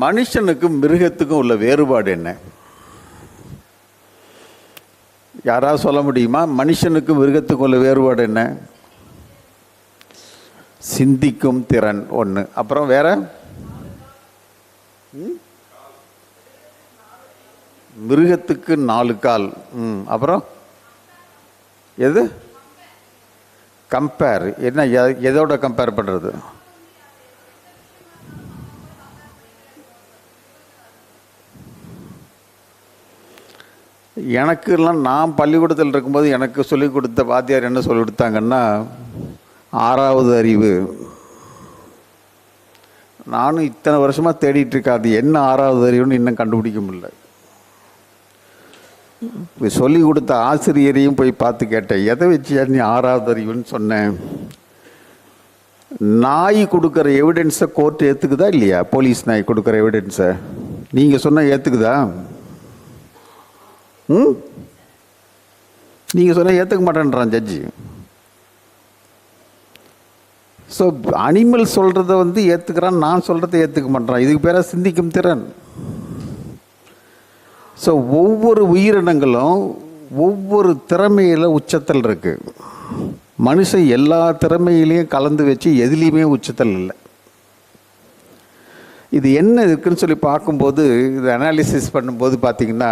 மனுஷனுக்கும் மிருகத்துக்கும் உள்ள வேறுபாடு என்ன? யாராவது சொல்ல முடியுமா? மனுஷனுக்கும் மிருகத்துக்கும் உள்ள வேறுபாடு என்ன? சிந்திக்கும் திறன் ஒன்று அப்புறம் வேற? மிருகத்துக்கு நாலு கால். ம் அப்புறம்? எது? கம்பேர் என்ன எ- எதோட கம்பேர் பண்ணுறது எனக்குலாம் நான் பள்ளிக்கூடத்தில் இருக்கும்போது எனக்கு சொல்லிக் கொடுத்த வாத்தியார் என்ன சொல்லி கொடுத்தாங்கன்னா ஆறாவது அறிவு. நானும் இத்தனை வருஷமாக தேடிட்டு அது என்ன ஆறாவது அறிவுன்னு இன்னும் கண்டுபிடிக்க முடியல. இப்ப சொல்லிக் கொடுத்த ஆசிரியரையும் போய் பார்த்து கேட்டேன். எதை வச்சு நீ ஆறாவது அறிவுன்னு சொன்னேன் நாய் கொடுக்குற எவிடன்ஸை கோர்ட் ஏற்றுக்குதா இல்லையா? போலீஸ் நாய் கொடுக்குற எவிடன்ஸை நீங்கள் சொன்னால் ஏற்றுக்குதா ம்? நீங்கள் சொன்னால் ஏற்றுக்க மாட்டேன்றான் ஜட்ஜி ஸோ அனிமல் சொல்கிறத வந்து ஏற்றுக்கிறான் நான் சொல்கிறத ஏற்றுக்க மாட்டேறான் இதுக்கு பேராக சிந்திக்கும் திறன். ஸோ ஒவ்வொரு உயிரினங்களும் ஒவ்வொரு திறமையில் உச்சத்தில் இருக்குது மனுஷன் எல்லா திறமையிலையும் கலந்து வச்சு எதுலேயுமே உச்சத்தில் இல்லை. இது என்ன இருக்குன்னு சொல்லி பார்க்கும்போது இது அனாலிசிஸ் பண்ணும்போது பார்த்தீங்கன்னா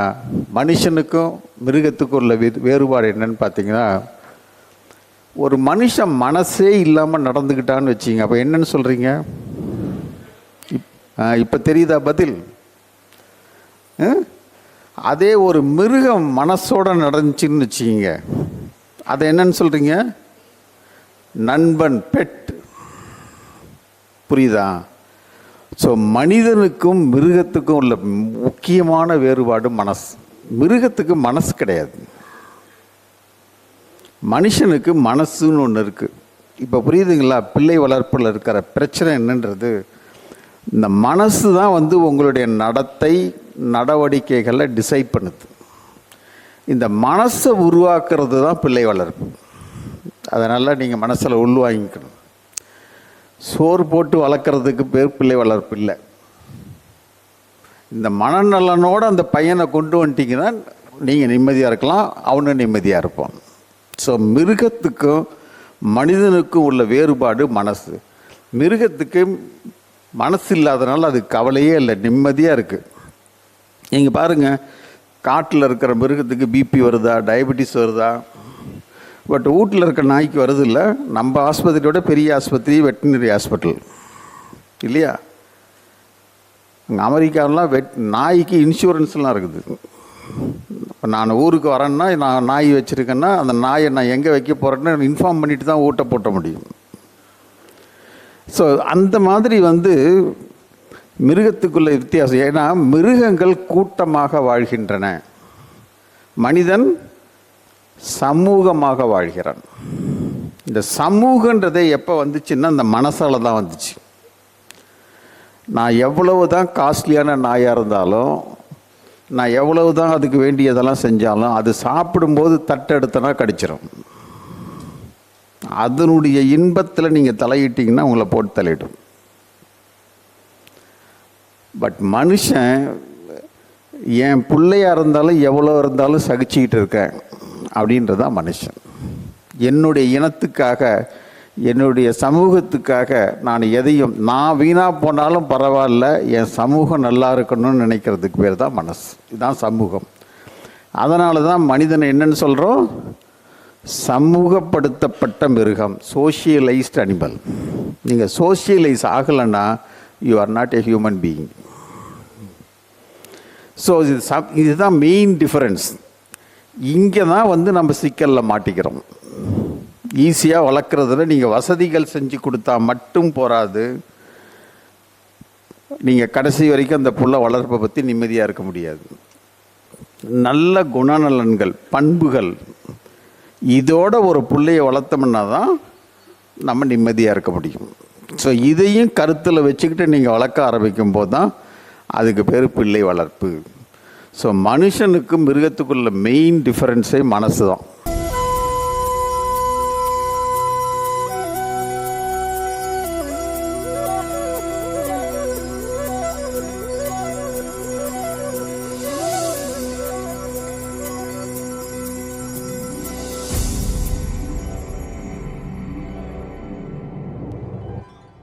மனுஷனுக்கும் மிருகத்துக்கும் உள்ள வே வேறுபாடு என்னன்னு பார்த்தீங்கன்னா ஒரு மனுஷன் மனசே இல்லாமல் நடந்துக்கிட்டான்னு வச்சிங்க அப்போ என்னன்னு சொல்கிறீங்க இப்போ தெரியுதா பதில்? ஆ? அதே ஒரு மிருகம் மனசோட நடந்துச்சுன்னு வச்சுக்கிங்க. அதை என்னன்னு சொல்கிறீங்க நண்பன் பெட். புரியுதா? ஸோ மனிதனுக்கும் மிருகத்துக்கும் உள்ள முக்கியமான வேறுபாடு மனசு. மிருகத்துக்கு மனசு கிடையாது. மனுஷனுக்கு மனசுன்னு ஒன்று இருக்குது இப்போ புரியுதுங்களா? பிள்ளை வளர்ப்பில் இருக்கிற பிரச்சனை என்னன்றது? இந்த மனசு தான் வந்து உங்களுடைய நடத்தை நடவடிக்கைகளை டிசைட் பண்ணுது. இந்த மனசை உருவாக்குறது தான் பிள்ளை வளர்ப்பு. அதனால் நீங்கள் மனசில் உள்வாங்கிக்கணும் சோறு போட்டு வளர்க்குறதுக்கு பேர் பிள்ளை வளர்ப்பு இல்லை. இந்த மனநலனோட அந்த பையனை கொண்டு வந்துட்டீங்கன்னா நீங்கள் நிம்மதியாக இருக்கலாம் அவனும் நிம்மதியாக இருப்பான். ஸோ மிருகத்துக்கும் மனிதனுக்கும் உள்ள வேறுபாடு மனசு. மிருகத்துக்கு மனசு இல்லாதனால அது கவலையே இல்லை நிம்மதியாக இருக்குது நீங்கள் பாருங்கள் காட்டில் இருக்கிற மிருகத்துக்கு பிபி வருதா டயபெட்டிஸ் வருதா? பட் வீட்டில் இருக்க நாய்க்கு வருது இல்லை நம்ம ஆஸ்பத்திரியோட பெரிய ஆஸ்பத்திரி வெட்டினரி ஹாஸ்பிட்டல் இல்லையா? அமெரிக்காவிலாம் வெட் நாய்க்கு இன்சூரன்ஸ்லாம் இருக்குது. இப்போ நான் ஊருக்கு வரேன்னா நான் நாய் வச்சுருக்கேன்னா அந்த நாயை நான் எங்கே வைக்க போகிறேன்னு இன்ஃபார்ம் பண்ணிட்டு தான் ஊட்ட போட்ட முடியும். ஸோ அந்த மாதிரி வந்து மிருகத்துக்குள்ள வித்தியாசம். ஏன்னா மிருகங்கள் கூட்டமாக வாழ்கின்றன. மனிதன் சமூகமாக வாழ்கிறான் இந்த சமூகன்றதே எப்போ வந்துச்சுன்னா இந்த மனசால் தான் வந்துச்சு. நான் எவ்வளவு தான் காஸ்ட்லியான நாயாக இருந்தாலும் நான் எவ்வளவு தான் அதுக்கு வேண்டியதெல்லாம் செஞ்சாலும் அது சாப்பிடும்போது தட்டெடுத்தனா கடிச்சிடும் அதனுடைய இன்பத்தில் நீங்கள் தலையிட்டீங்கன்னா உங்களை போட்டு தலையிடும் பட் மனுஷன் என் பிள்ளையாக இருந்தாலும் எவ்வளோ இருந்தாலும் சகிச்சுக்கிட்டு இருக்கேன். அப்படின்றது தான் மனுஷன். என்னுடைய இனத்துக்காக என்னுடைய சமூகத்துக்காக நான் எதையும் நான் வீணாக போனாலும் பரவாயில்ல என் சமூகம் நல்லா இருக்கணும்னு நினைக்கிறதுக்கு பேர் தான் மனசு. இதுதான் சமூகம். அதனால தான் மனிதனை என்னன்னு சொல்கிறோம் சமூகப்படுத்தப்பட்ட மிருகம் சோஷியலைஸ்ட் அனிமல் நீங்கள் சோஷியலைஸ் ஆகலைன்னா you are not a human being so இது சப் இதுதான் மெயின் டிஃபரன்ஸ் இங்கே தான் வந்து நம்ம சிக்கலில் மாட்டிக்கிறோம். ஈஸியாக வளர்க்குறதுல நீங்கள் வசதிகள் செஞ்சு கொடுத்தா மட்டும் போராது. நீங்கள் கடைசி வரைக்கும் அந்த புள்ள வளர்ப்பை பற்றி நிம்மதியாக இருக்க முடியாது. நல்ல குணநலன்கள் பண்புகள் இதோட ஒரு பிள்ளையை வளர்த்தோம்னா தான் நம்ம நிம்மதியாக இருக்க முடியும். ஸோ இதையும் கருத்தில் வச்சுக்கிட்டு நீங்கள் வளர்க்க ஆரம்பிக்கும் போது தான் அதுக்கு பேர் பிள்ளை வளர்ப்பு. ஸோ மனுஷனுக்கும் மிருகத்துக்குள்ள மெயின் டிஃப்ரென்ஸே மனசு தான்